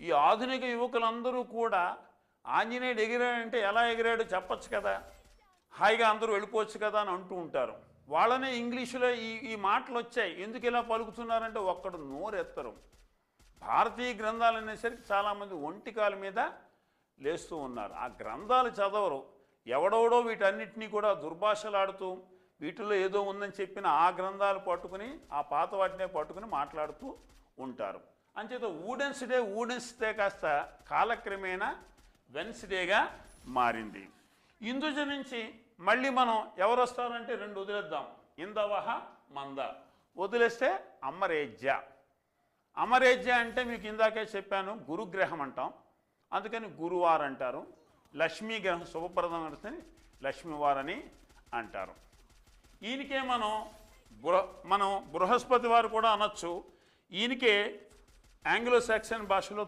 ఈ ఆధునిక యువకులందరూ కూడా ఆంజనేయుడు ఎగిరాడంటే ఎలా ఎగిరాడు చెప్పచ్చు కదా? హాయిగా అందరూ వెళ్ళిపోవచ్చు కదా అని అంటూ ఉంటారు. వాళ్ళనే ఇంగ్లీషులో ఈ ఈ మాటలు వచ్చాయి. ఎందుకు ఇలా పలుకుతున్నారంటే ఒక్కడు నోరెత్తరు. భారతీయ గ్రంథాలు అనేసరికి చాలామంది ఒంటికాల మీద లేస్తూ ఉన్నారు. ఆ గ్రంథాలు చదవరు. ఎవడెవడో వీటన్నిటినీ కూడా దుర్భాషలాడుతూ వీటిల్లో ఏదో ఉందని చెప్పిన ఆ గ్రంథాలు పట్టుకుని ఆ పాత వాటినే పట్టుకుని మాట్లాడుతూ ఉంటారు. అంచేత ఊడెన్స్డే ఊడెన్స్డే కాస్త కాలక్రమేణా వెన్స్డేగా మారింది. ఇందుజ నుంచి మళ్ళీ మనం ఎవరు వస్తారంటే రెండు వదిలేద్దాం. ఇందవహ మంద. వదిలేస్తే అమరేజ్య. అమరేజ్య అంటే మీకు ఇందాకే చెప్పాను గురుగ్రహం అంటాం. అందుకని గురువారు అంటారు. లక్ష్మీ గ్రహం శుభప్రదం అంటే లక్ష్మీవారని అంటారు. ఈయనకే మనం బృహ మనం బృహస్పతి వారు కూడా అనొచ్చు. ఈయనకే ఆంగ్లో సాక్సన్ భాషలో